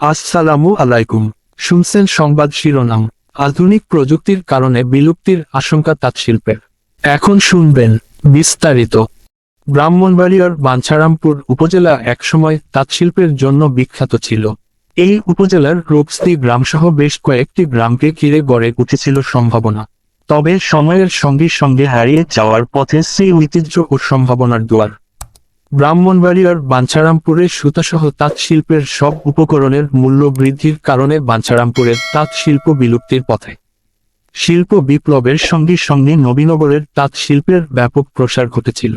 আসসালামু আলাইকুম। শুনছেন সংবাদ শিরোনাম। আধুনিক প্রযুক্তির কারণে বিলুপ্তির আশঙ্কা তাঁত শিল্পের এখন শুনবেন বিস্তারিত। ব্রাহ্মণবাড়িয়ার বাঞ্ছারামপুর উপজেলা একসময় তাঁত শিল্পের জন্য বিখ্যাত ছিল। এই উপজেলার রোপস্তি গ্রামসহ বেশ কয়েকটি গ্রামকে ঘিরে গড়ে উঠেছিল সম্ভাবনা। তবে সময়ের সঙ্গে সঙ্গে হারিয়ে যাওয়ার পথে সেই ঐতিহ্য ও সম্ভাবনার দুয়ার। ব্রাহ্মণবাড়িয়ার বাঞ্ছারামপুরে সুতাসহ তাঁত শিল্পের সব উপকরণের মূল্য বৃদ্ধির কারণে বাঞ্ছারামপুরের তাঁত শিল্প বিলুপ্তির পথে। শিল্প বিপ্লবের সঙ্গে সঙ্গে নবীনগরের তাঁত শিল্পের ব্যাপক প্রসার ঘটেছিল।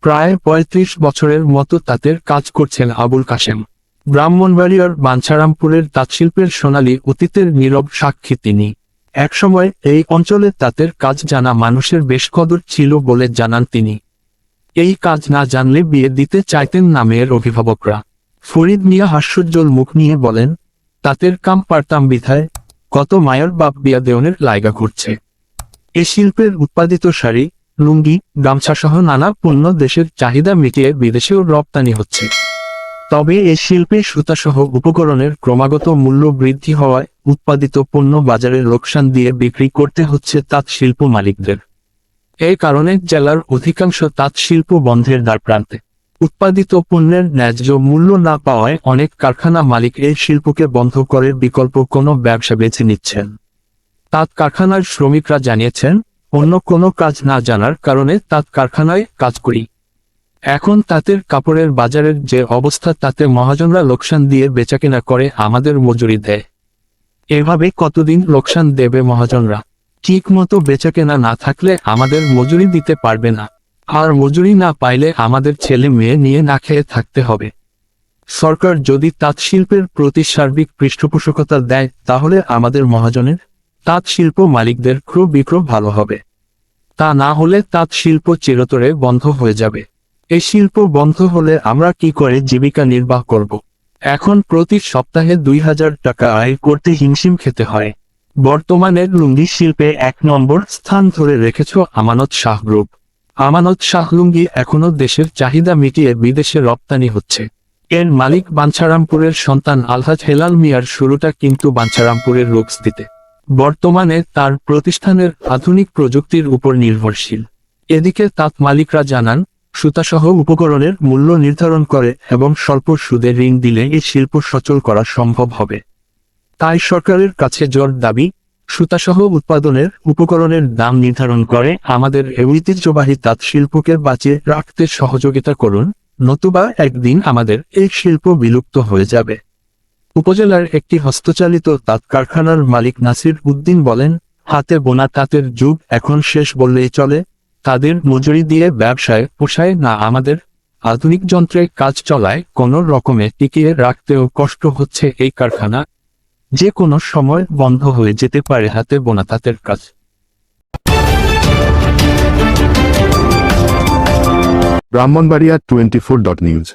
প্রায় পঁয়ত্রিশ বছরের মতো তাঁতের কাজ করছেন আবুল কাশেম। ব্রাহ্মণবাড়িয়ার বাঞ্ছারামপুরের তাঁতশিল্পের সোনালী অতীতের নীরব সাক্ষী তিনি। একসময় এই অঞ্চলে তাঁতের কাজ জানা মানুষের বেশ কদর ছিল বলে জানান তিনি। এই কাজ না জানলে বিয়ে দিতে চাইতেন না মেয়ের অভিভাবকরা। ফরিদ মিয়া হাস্যোজ্জ্বল মুখ নিয়ে বলেন, তাঁতের কাম পারতাম বিধায়, কত মায়ের বাপ বিয়া দেওনের লাইগা ঘুরছে। এ শিল্পের উৎপাদিত শাড়ি, লুঙ্গি, গামছাসহ নানা পণ্য দেশের চাহিদা মিটিয়ে বিদেশেও রপ্তানি হচ্ছে। তবে এ শিল্পে সুতাসহ উপকরণের ক্রমাগত মূল্য বৃদ্ধি হওয়ায় উৎপাদিত পণ্য বাজারে লোকসান দিয়ে বিক্রি করতে হচ্ছে তাঁত শিল্প মালিকদের। এই কারণে জেলার অধিকাংশ তাঁত শিল্প বন্ধের দ্বার প্রান্তে। উৎপাদিত পণ্যের ন্যায্য মূল্য না পাওয়ায় অনেক কারখানা মালিক এই শিল্পকে বন্ধ করে বিকল্প কোনো ব্যবসা বেছে নিচ্ছেন। তাঁত কারখানার শ্রমিকরা জানিয়েছেন, অন্য কোনো কাজ না জানার কারণে তাঁত কারখানায় কাজ করি। এখন তাঁতের কাপড়ের বাজারের যে অবস্থা তাতে মহাজনরা লোকসান দিয়ে বেচাকেনা করে আমাদের মজুরি দেয়। এভাবে কতদিন লোকসান দেবে মহাজনরা? ঠিক মতো বেচাকেনা না থাকলে আমাদের মজুরি দিতে পারবে না। আর মজুরি না পাইলে আমাদের ছেলে মেয়ে নিয়ে না খেয়ে থাকতে হবে। সরকার যদি তাঁত শিল্পের প্রতি সার্বিক পৃষ্ঠপোষকতা দেয়, তাহলে আমাদের মহাজনের তাঁত শিল্প মালিকদের ক্রয় বিক্রয় ভালো হবে। তা না হলে তাঁত শিল্প চিরতরে বন্ধ হয়ে যাবে। এই শিল্প বন্ধ হলে আমরা কি করে জীবিকা নির্বাহ করব? এখন প্রতি সপ্তাহে দুই হাজার টাকা আয় করতে হিমশিম খেতে হয়। বর্তমানে লুঙ্গি শিল্পে এক নম্বর স্থান ধরে রেখেছ আমানত শাহ গ্রুপ। আমানত শাহ লুঙ্গি এখনও দেশের চাহিদা মিটিয়ে বিদেশে রপ্তানি হচ্ছে। এর মালিক বাঞ্ছারামপুরের সন্তান আলহাজ হেলাল মিয়ার শুরুটা কিন্তু বাঞ্ছারামপুরের রোগস্তিতে বর্তমানে তার প্রতিষ্ঠানের আধুনিক প্রযুক্তির উপর নির্ভরশীল। এদিকে তাঁত মালিকরা জানান, সুতাসহ উপকরণের মূল্য নির্ধারণ করে এবং স্বল্প সুদে ঋণ দিলে এই শিল্প সচল করা সম্ভব হবে। তাই সরকারের কাছে জোর দাবি, সুতাসহ উৎপাদনের উপকরণের দাম নির্ধারণ করে আমাদের ঐতিহ্যবাহী তাঁত শিল্পকে বাঁচিয়ে রাখতে সহযোগিতা করুন, নতুবা একদিন আমাদের এই শিল্প বিলুপ্ত হয়ে যাবে। উপজেলার একটি হস্তচালিত তাঁত কারখানার মালিক নাসির উদ্দিন বলেন, হাতে বোনা তাঁতের যুগ এখন শেষ বললেই চলে। তাদের মজুরি দিয়ে ব্যবসায় পোষায় না আমাদের। আধুনিক যন্ত্রে কাজ চলায় কোনো রকমে টিকিয়ে রাখতেও কষ্ট হচ্ছে এই কারখানা। যে কোনো সময় বন্ধ হয়ে যেতে পারে হাতে বোনা তাঁতের কাজ। Brahmanbaria twenty four dot news.